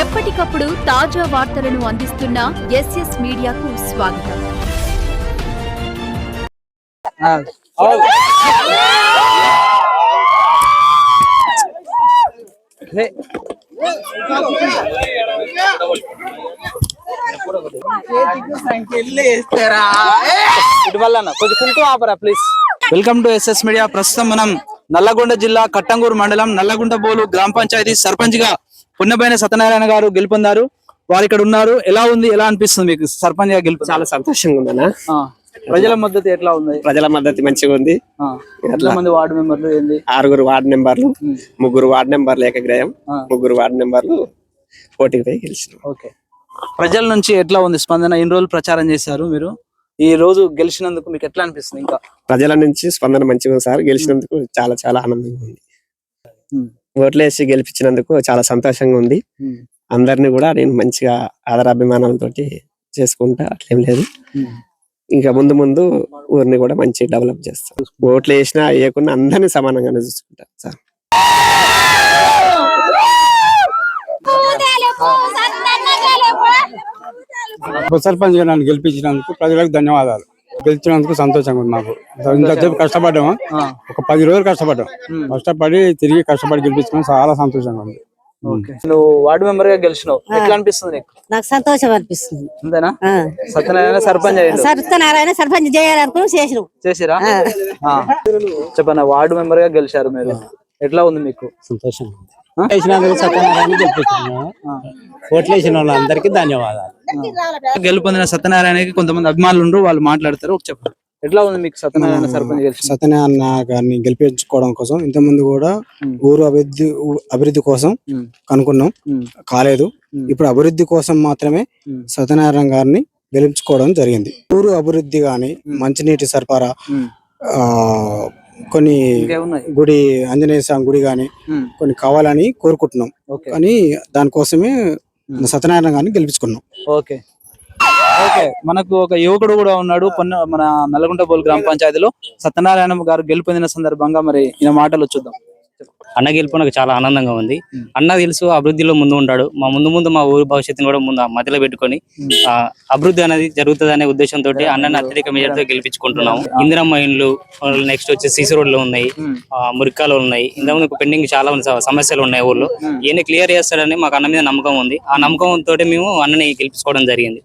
ఎప్పటికప్పుడు తాజా వార్తలను అందిస్తున్న ఎస్ఎస్ మీడియాకు స్వాగతం. కొంచెం ఆపరా please welcome to S S media. ప్రస్తుతం మనం నల్లగొండ జిల్లా కట్టంగూరు మండలం నల్లగొండ బోలు గ్రామ పంచాయతీ సర్పంచ్గా పున్నబైన సత్యనారాయణ గారు గెలుపొందారు. వారు ఇక్కడ ఉన్నారు. ఎలా ఉంది? ఎలా అనిపిస్తుంది మీకు? సర్పంచ్గా గెలుపు? చాలా సంతోషంగా ఉందన్న. ప్రజల మద్దతు ఎట్లా ఉంది? ప్రజల మద్దతు మంచిగా ఉంది. ఎంతమంది మంది వార్డు మెంబర్లు ఏంది? ఆరుగురు వార్డు మెంబర్లు ముగ్గురు వార్డు మెంబర్లు ఏకగ్రయం ఆ. ముగ్గురు వార్డు మెంబర్లు పోటీకి పోయి గెలిచినాం. ఓకే. ప్రజల నుంచి ఎట్లా ఉంది స్పందన? ఇన్ని రోజులు ప్రచారం చేశారు మీరు. ఈ రోజు గెలిచినందుకు మీకు ఎట్లా అనిపిస్తుంది ఇంకా? ప్రజల నుంచి స్పందన మంచిగా ఉంది సార్. గెలిచినందుకు చాలా చాలా ఆనందంగా ఉంది. ఉమ్. ఓట్లు వేసి గెలిపించినందుకు చాలా సంతోషంగా ఉంది. అందరిని కూడా నేను మంచిగా ఆదరాభిమానాలతోటి చేసుకుంటా అట్లేం లేదు. ఇంకా ముందు ముందు ఊరిని కూడా మంచి డెవలప్ చేస్తాం ఓట్లు వేసినా వేయకుండా అందరినీ సమానంగానే చూసుకుంటా సార్ ఉప సర్పంచ్గా నన్ను గెలిపించినందుకు ప్రజలకు ధన్యవాదాలు గెలిచినందుకు సంతోషంగా ఉంది మాకు. ఇంతసేపు కష్టపడ్డాము? ఆ. ఒక పది రోజులు కష్టపడ్డాం. కష్టపడి తిరిగి కష్టపడి గెలిపించడం చాలా సంతోషంగా ఉంది. ఓకే. నువ్వు వార్డు మెంబర్గా గెలిచినావు. ఎట్లా అనిపిస్తుంది నీకు? నాకు సంతోషం అనిపిస్తుంది. అంతేనా. సత్యనారాయణ సర్పంచ్ సత్యనారాయణ సర్పంచ్ చేయాలనుకుని చేసిరా. ఆ. చెప్పన్న వార్డు మెంబర్గా గెలిచారు మీరు. ఎట్లా ఉంది మీకు? వేసినందుకు సత్యనారాయణ ఓట్లు వేసిన వాళ్ళందరికీ ధన్యవాదాలు. గెలుపొందిన సత్యనారాయణకి కొంతమంది అభిమానులు ఉండరు వాళ్ళు మాట్లాడతారు. ఒక చెప్పండి ఎట్లా ఉంది మీకు సత్యనారాయణ సర్పంచ్ సత్యనారాయణ గారిని గెలిపించుకోవడం కోసం ఇంతకుముందు కూడా. ఊరు అభివృద్ధి అభివృద్ధి కోసం. కనుక్కున్నాం. కాలేదు. ఇప్పుడు అభివృద్ధి కోసం మాత్రమే. సత్యనారాయణ గారిని గెలిపించుకోవడం జరిగింది. ఊరు అభివృద్ధి గాని మంచినీటి సరఫరా కొన్ని గుడి ఆంజనేయ స్వామి గుడి గాని. కొన్ని కావాలని కోరుకుంటున్నాం. కానీ దానికోసమే సత్యనారాయణ గారిని గెలిపించుకున్నాం. ఓకే. ఓకే. మనకు ఒక యువకుడు కూడా ఉన్నాడు. పొన్న మన నల్గొండ బోల్ గ్రామ పంచాయతీలో సత్యనారాయణ గారు గెలుపొందిన సందర్భంగా మరి ఈయన మాటలు చూద్దాం. అన్న గెలుపు నాకు చాలా ఆనందంగా ఉంది. అన్న తెలుసు అభివృద్ధిలో ముందు ఉంటాడు. మా ముందు ముందు మా ఊరి భవిష్యత్తుని కూడా ముందు మధ్యలో పెట్టుకొని ఆ, అభివృద్ధి అనేది జరుగుతుంది అనే ఉద్దేశంతో అన్నని అత్యధిక మెజార్టీతో గెలిపించుకుంటున్నాం ఇందిరమ్మ ఇండ్లు నెక్స్ట్ వచ్చి సీసీ రోడ్లు ఉన్నాయి ఆ, మురికాలు ఉన్నాయి. ఇంతకుముందు పెండింగ్ చాలా సమస్యలు ఉన్నాయి ఊర్లో. ఈయన క్లియర్ చేస్తాడని మాకు అన్న మీద నమ్మకం ఉంది. ఆ నమ్మకం తోటి మేము అన్నని గెలిపించుకోవడం జరిగింది.